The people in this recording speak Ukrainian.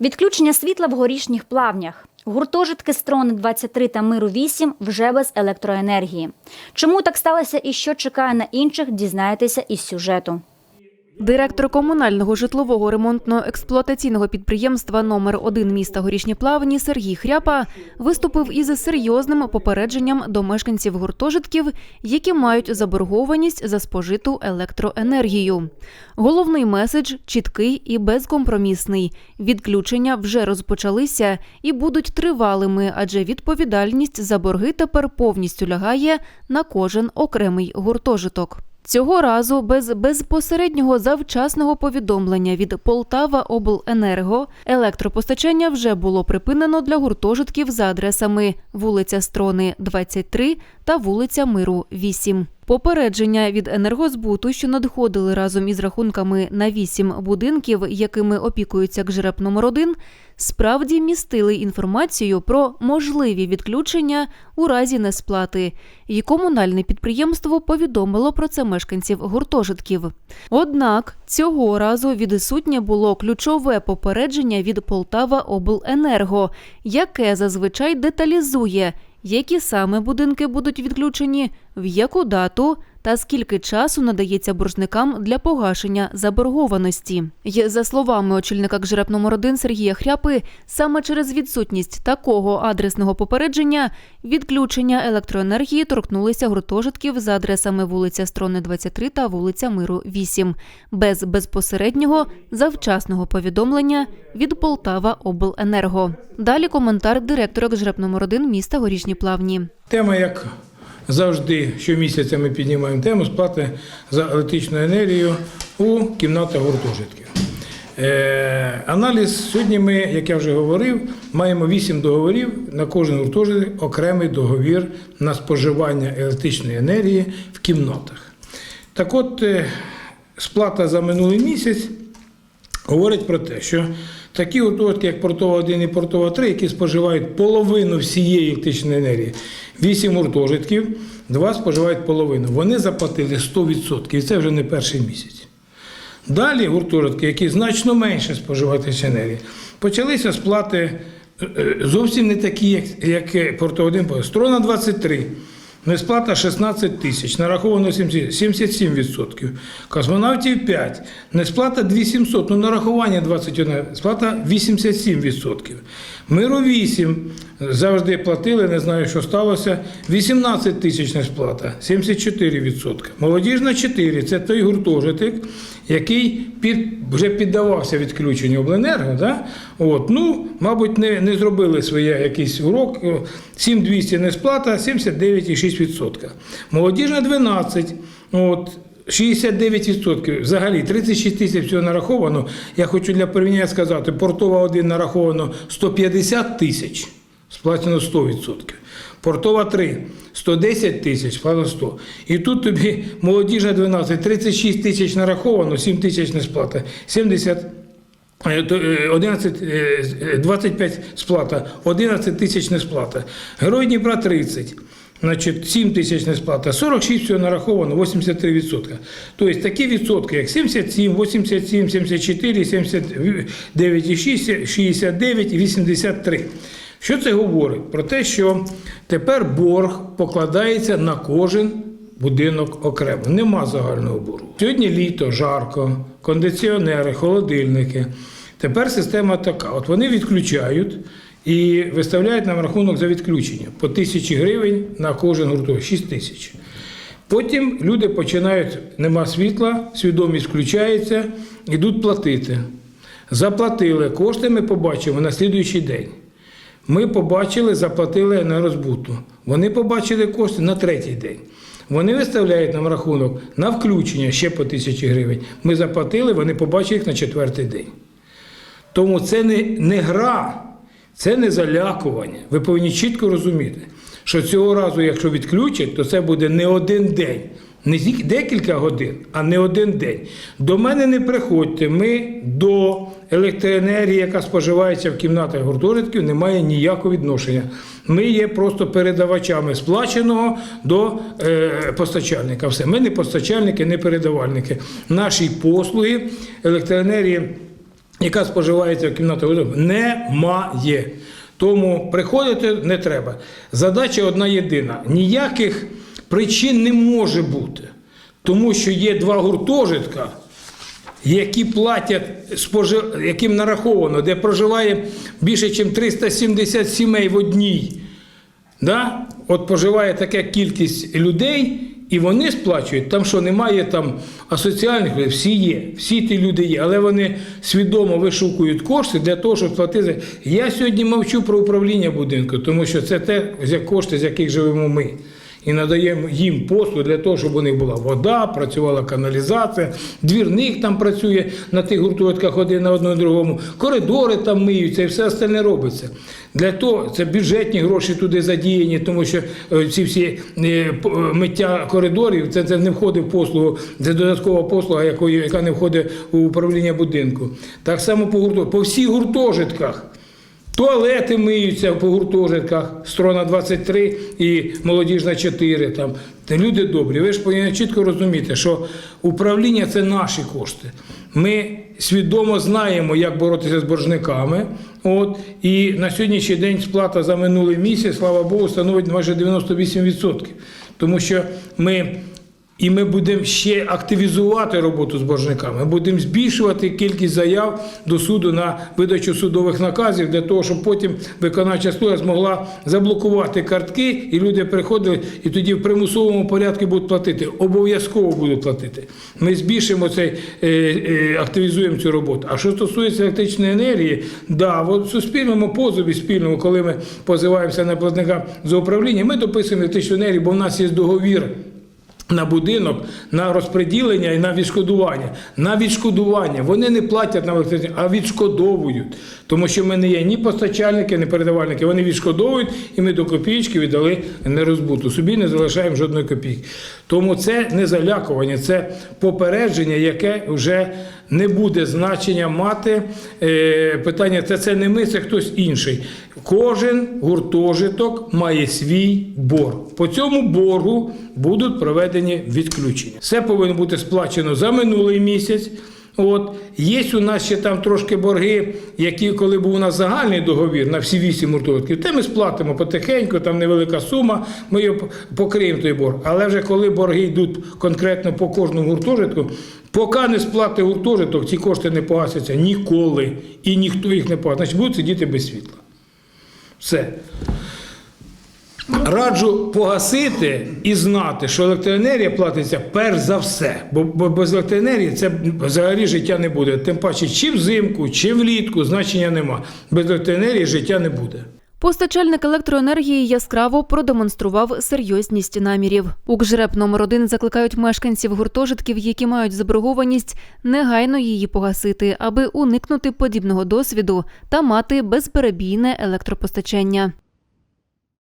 Відключення світла в горішніх плавнях. Гуртожитки строни 23 та миру 8 вже без електроенергії. Чому так сталося і що чекає на інших, дізнаєтеся із сюжету. Директор комунального житлового ремонтно-експлуатаційного підприємства номер 1 міста Горішні Плавні Сергій Хряпа виступив із серйозним попередженням до мешканців гуртожитків, які мають заборгованість за спожиту електроенергію. Головний меседж чіткий і безкомпромісний. Відключення вже розпочалися і будуть тривалими, адже відповідальність за борги тепер повністю лягає на кожен окремий гуртожиток. Цього разу без безпосереднього завчасного повідомлення від Полтава Обленерго електропостачання вже було припинено для гуртожитків за адресами вулиця Строни, 23 та вулиця Миру, 8. Попередження від енергозбуту, що надходили разом із рахунками на 8 будинків, якими опікується КЖРЕП номер 1 справді містили інформацію про можливі відключення у разі несплати, і комунальне підприємство повідомило про це мешканців гуртожитків. Однак цього разу відсутнє було ключове попередження від Полтава Обленерго, яке зазвичай деталізує, які саме будинки будуть відключені, в яку дату та скільки часу надається боржникам для погашення заборгованості. Й, за словами очільника КЖРЕП номер 1 Сергія Хряпи, саме через відсутність такого адресного попередження відключення електроенергії торкнулися гуртожитків за адресами вулиця Строни 23 та вулиця Миру 8, без безпосереднього завчасного повідомлення від Полтава Обленерго. Далі коментар директора КЖРЕП номер 1 міста Горішні Плавні. Тема, як завжди, щомісяця ми піднімаємо тему сплати за електричну енергію у кімнатах гуртожитків. Е, аналіз сьогодні ми, як я вже говорив, маємо 8 договорів на кожен гуртожиток окремий договір на споживання електричної енергії в кімнатах. Так от, е, сплата за минулий місяць говорить про те, що такі гуртожитки, як Портова 1 і Портова 3, які споживають половину всієї електричної енергії, 8 гуртожитків, два споживають половину. Вони заплатили 100%, і це вже не перший місяць. Далі гуртожитки, які значно менше споживають енергії, почалися сплати е, е, зовсім не такі, як, як Портова 1, Строна 23. Несплата 16 тисяч, нараховано 70 77%. Космонавтів 5. Несплата 2700, ну нарахування 21, сплата 87%. Миру 8. Завжди платили, не знаю, що сталося. 18 тисяч несплата, 74%. Молодіжна 4. Це той гуртожиток, який під, вже піддавався відключенню обленерго. Да? От, ну, мабуть, не, не зробили своє якийсь урок. 7200 несплата, 79,6%. Молодіжна 12. От, 69%. Взагалі 36 тисяч всього нараховано. Я хочу для порівняння сказати, портова 1 нараховано 150 тисяч, сплачено 100%. Портова 3 110 тисяч, сплачено 100. І тут тобі молодіжна 12, 36 тисяч нараховано, 7 тисяч не сплата, 70 е, то, е, 11, е, 25 сплата, 11 тисяч не сплата. Герой Дніпра 30. Значить, 7 тисяч не сплата, 46 всього нараховано, 83%. Тобто такі відсотки, як 77, 87, 74, 79,6, 69 і 83. Що це говорить? Про те, що тепер борг покладається на кожен будинок окремо. Нема загального боргу. Сьогодні літо, жарко, кондиціонери, холодильники. Тепер система така: от вони відключають і виставляють нам рахунок за відключення по тисячі гривень на кожен гурток, 6 тисяч. Потім люди починають, нема світла, свідомість включається, йдуть платити. Заплатили кошти, ми побачимо на слідуючий день. Ми побачили, заплатили енергозбуту. Вони побачили кошти на третій день. Вони виставляють нам рахунок на включення ще по тисячі гривень. Ми заплатили, вони побачили їх на четвертий день. Тому це не, не гра, це не залякування. Ви повинні чітко розуміти, що цього разу, якщо відключать, то це буде не один день, не декілька годин, а не один день. До мене не приходьте. Ми до електроенергії, яка споживається в кімнатах гуртожитків, не має ніякого відношення. Ми є просто передавачами сплаченого до е, постачальника. Все, ми не постачальники, не передавальники. Наші послуги електроенергії яка споживається в кімнатах немає. Тому приходити не треба. Задача одна єдина: ніяких причин не може бути, тому що є два гуртожитка які платять яким нараховано, де проживає більше, ніж 370 сімей в одній. Да? От проживає така кількість людей, і вони сплачують. Там що немає там асоціальних людей, всі є, всі ті люди є, але вони свідомо вишукують кошти для того, щоб платити. Я сьогодні мовчу про управління будинку, тому що це те кошти, з яких живемо ми. І надаємо їм послуг для того, щоб у них була вода, працювала каналізація, двірник там працює на тих гуртожитках один на одному другому, коридори там миються і все остальне робиться. Для того це бюджетні гроші туди задіяні, тому що е, ці всі е, е, миття коридорів, це, це не входить в послугу, це додаткова послуга, яка не входить у управління будинку. Так само по гуртожитках, по всіх гуртожитках. Туалети миються по гуртожитках, строна 23 і молодіжна 4. Там. Люди добрі, ви ж повинні чітко розуміти, що управління це наші кошти. Ми свідомо знаємо, як боротися з боржниками. От, і на сьогоднішній день сплата за минулий місяць, слава Богу, становить майже 98%. Тому що ми і ми будемо ще активізувати роботу з боржниками. Ми будемо збільшувати кількість заяв до суду на видачу судових наказів для того, щоб потім виконавча служба змогла заблокувати картки, і люди приходили, і тоді в примусовому порядку будуть платити. Обов'язково будуть платити. Ми збільшимо цей, е, е, активізуємо цю роботу. А що стосується електричної енергії, да, в суспільному позові спільному, коли ми позиваємося на платника за управління, ми дописуємо електричну енергію, бо в нас є договір на будинок, на розподілення і на відшкодування. На відшкодування вони не платять на електричні, а відшкодовують. Тому що ми не є ні постачальники, ні передавальники. Вони відшкодовують, і ми до копійки віддали нерозбуту. Собі не залишаємо жодної копійки. Тому це не залякування, це попередження, яке вже не буде значення мати. Е, питання це, це не ми, це хтось інший. Кожен гуртожиток має свій борг. По цьому боргу будуть проведені відключення. Все повинно бути сплачено за минулий місяць. От є у нас ще там трошки борги, які коли був у нас загальний договір на всі вісім гуртожитків, те ми сплатимо потихеньку, там невелика сума, ми його покриємо той борг. Але вже коли борги йдуть конкретно по кожному гуртожитку, поки не сплати гуртожиток, ці кошти не погасяться ніколи і ніхто їх не погасить. Значить будуть сидіти без світла. Все. Раджу погасити і знати, що електроенергія платиться перш за все. Бо, бо без електроенергії це взагалі життя не буде. Тим паче, чи взимку, чи влітку значення нема. Без електроенергії життя не буде. Постачальник електроенергії яскраво продемонстрував серйозність намірів. Укжреп номер 1 закликають мешканців гуртожитків, які мають заборгованість, негайно її погасити, аби уникнути подібного досвіду та мати безперебійне електропостачання.